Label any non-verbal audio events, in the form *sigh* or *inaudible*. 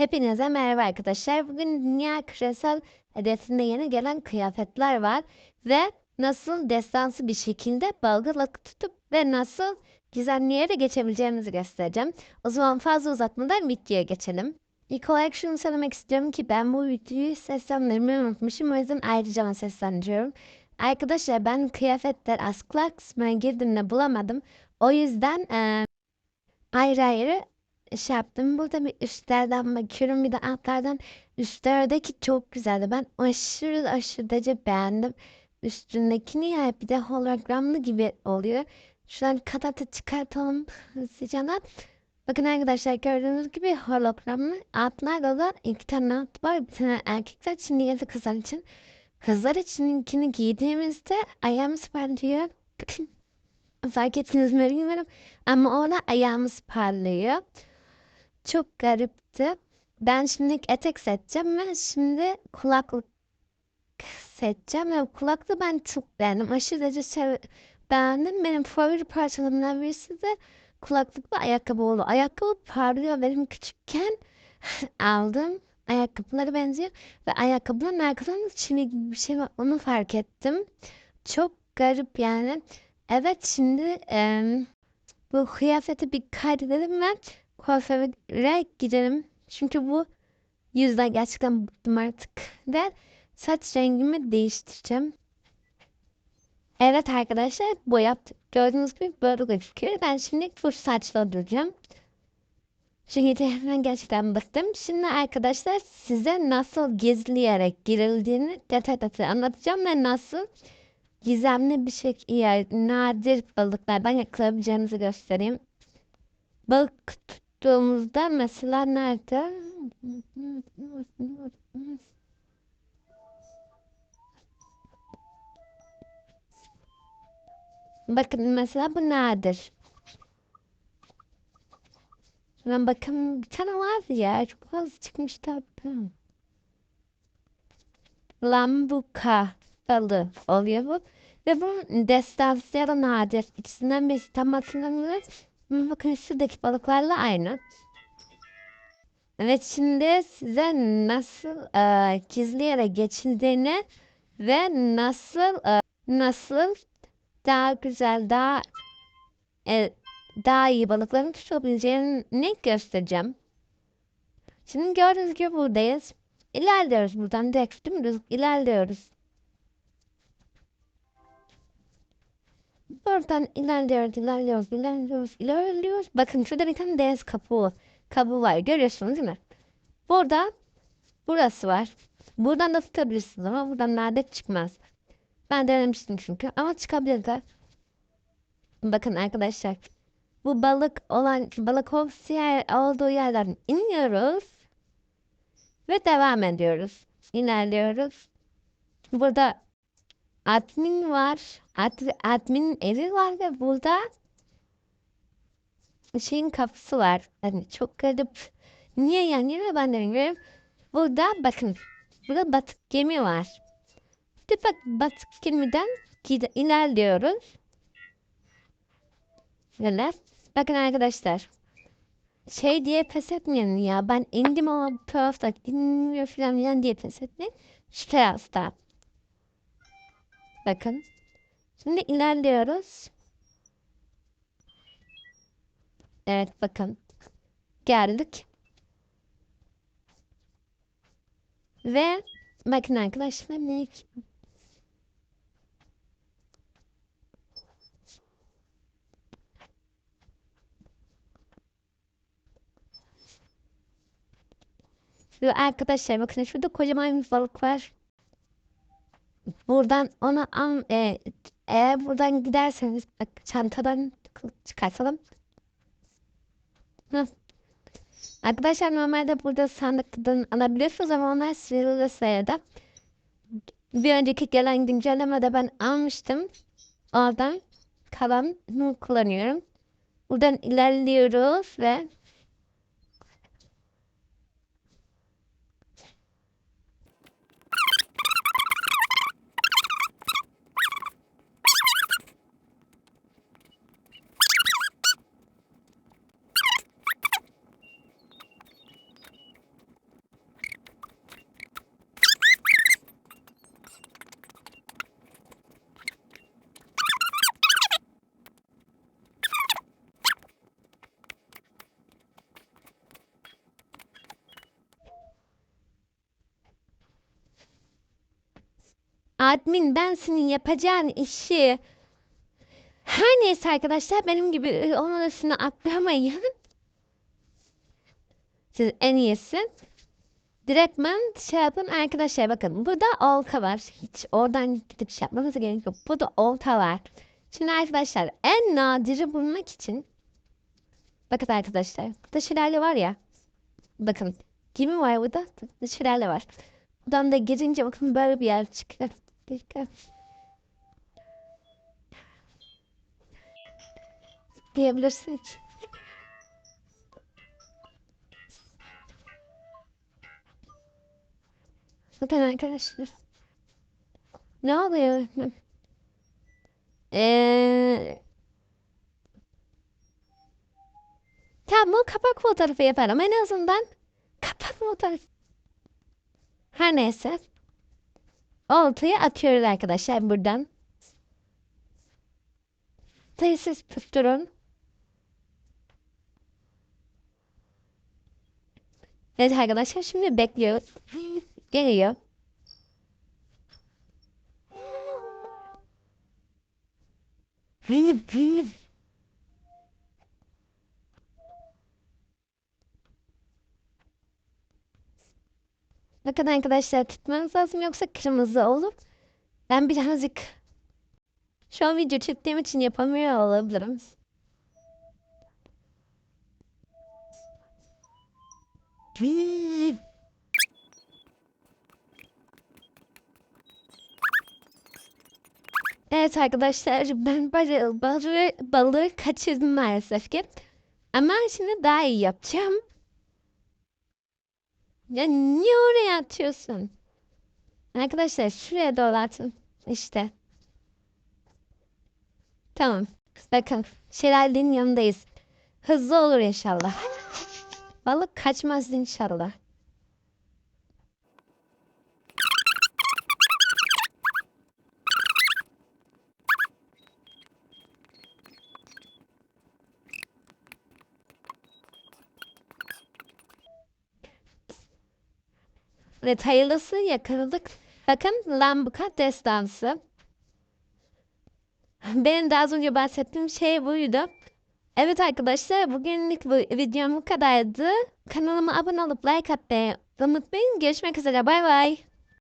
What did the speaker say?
Hepinize merhaba arkadaşlar. Bugün Dünya Küresel Hedefinde yeni gelen kıyafetler var ve nasıl destansı bir şekilde balık tutup ve nasıl gizemli yere geçebileceğimizi göstereceğim. O zaman fazla uzatmadan videoya geçelim. İlk olarak şunu söylemek istiyorum ki ben bu videoyu seslendirmeyi unutmuşum. O yüzden ayrıca seslendiriyorum. Arkadaşlar ben kıyafetler askılar kısmına girdiğimde bulamadım. O yüzden eee ayrı ayrı şey yaptım. Burada bir üstlerden bakıyorum. Bir de altlardan. Üstlerdeki çok güzeldi. Ben aşırı aşırı derece beğendim. Üstündekini ya bir de hologramlı gibi oluyor. Şuradan katata çıkartalım hızlıca. Bakın arkadaşlar gördüğünüz gibi hologramlı altlarda da iki tane alt var. Bir tane erkekler için diğeri kızlar için. Kızlar içinkini giydiğimizde ayağımız parlıyor. *clears throat* Fark ettiniz mi bilmiyorum. Ama orada ayağımız parlıyor. Çok garipti. Ben şimdi etek seçeceğim ve şimdi kulaklık seçeceğim ve kulaklığı ben çok beğendim. Aşırı derece sev beğendim. Benim favori parçalarımdan birisi de kulaklık ve ayakkabı oldu. Ayakkabı parlıyor. Benim küçükken *laughs* aldım. Ayakkabıları benziyor. Ve ayakkabıların arkadan çivi gibi bir şey var. Onu fark ettim. Çok garip yani. Evet şimdi em, bu kıyafeti bir kaydedelim ve kuaföre gidelim. Çünkü bu yüzden gerçekten bıktım artık. Ve saç rengimi değiştireceğim. Evet arkadaşlar bu yaptık. Gördüğünüz gibi böyle gözüküyor. Ben şimdi full saçla duracağım. Çünkü hemen gerçekten bıktım. Şimdi arkadaşlar size nasıl gizleyerek girildiğini detay detay anlatacağım ve nasıl gizemli bir şekilde nadir balıklardan yakalayabileceğinizi göstereyim. Balık tuttuğumuzda mesela nerede? Bakın mesela bu nadir. Hemen bakın bir tane vardı ya. Çok fazla çıkmıştı. hatta. Lambuka balığı oluyor bu. Ve bu destansı ya da nadir. İkisinden birisi tam hatırlamıyorum. Bakın şuradaki balıklarla aynı. Evet şimdi size nasıl e, gizleyerek geçildiğini ve nasıl e, nasıl daha güzel daha e, daha iyi balıkların tutabileceğini göstereceğim. Şimdi gördüğünüz gibi buradayız. İlerliyoruz buradan direkt dümdüz ilerliyoruz. Buradan ilerliyoruz, ilerliyoruz, ilerliyoruz, ilerliyoruz. Bakın şurada bir tane deniz kabuğu, kabuğu var. Görüyorsunuz değil mi? Burada, burası var. Buradan da tutabilirsiniz ama buradan nerede çıkmaz. Ben denemiştim çünkü ama çıkabilirler. Bakın arkadaşlar. Bu balık olan, balık olduğu yerden iniyoruz. Ve devam ediyoruz. İlerliyoruz. Burada admin var. Ad, admin evi var ve burada şeyin kapısı var. Hani çok garip. Niye yanıyor ben de bilmiyorum. Burada bakın. Burada batık gemi var. Bir bak batık gemiden ilerliyoruz. Böyle. Bakın arkadaşlar. Şey diye pes etmeyin ya. Ben indim ama bu tarafta inmiyor falan filan diye pes etmeyin. Şu tarafta. Bakın. Şimdi ilerliyoruz. Evet bakın. Geldik. Ve bakın arkadaşlar ne Ve arkadaşlar bakın şurada kocaman bir balık var. Buradan ona am e, eğer buradan giderseniz bak çantadan çıkartalım. Arkadaşlar normalde burada sandıktan alabiliyorsunuz ama onlar sırrılı sayıda. Bir önceki gelen güncellemede ben almıştım. Oradan kalanını kullanıyorum. Buradan ilerliyoruz ve admin ben senin yapacağın işi. Her neyse arkadaşlar benim gibi e, onun üstüne atlamayın. Siz en iyisi direktmen şey yapın arkadaşlar bakın burada olta var. Hiç oradan gidip şey yapmanıza gerek yok. Burada olta var. Şimdi arkadaşlar en nadiri bulmak için bakın arkadaşlar burada şelale var ya. Bakın kimi var burada? Burada şelale var. Buradan da girince bakın böyle bir yer çıkıyor. Bakın. Diyebilirsiniz. Bakın arkadaşlar. Ne oluyor? Eee... Tamam kapak fotoğrafı yapalım. En azından kapak fotoğrafı. Her neyse. Oltayı atıyoruz arkadaşlar buradan. Siz tutturun. Evet arkadaşlar şimdi bekliyoruz. Geliyor. Bakın arkadaşlar tutmanız lazım yoksa kırmızı olur. Ben birazcık şu an video çektiğim için yapamıyor olabilirim. Evet arkadaşlar ben balığı, balığı, balığı kaçırdım maalesef ki. Ama şimdi daha iyi yapacağım. Ya niye oraya atıyorsun? Arkadaşlar şuraya doğru atın. İşte. Tamam. Bakın şelalenin yanındayız. Hızlı olur inşallah. Balık kaçmaz inşallah. Evet hayırlısı yakaladık. Bakın lambuka destansı. Benim de az önce bahsettiğim şey buydu. Evet arkadaşlar bugünlük bu videom bu kadardı. Kanalıma abone olup like atmayı unutmayın. Görüşmek üzere bay bay.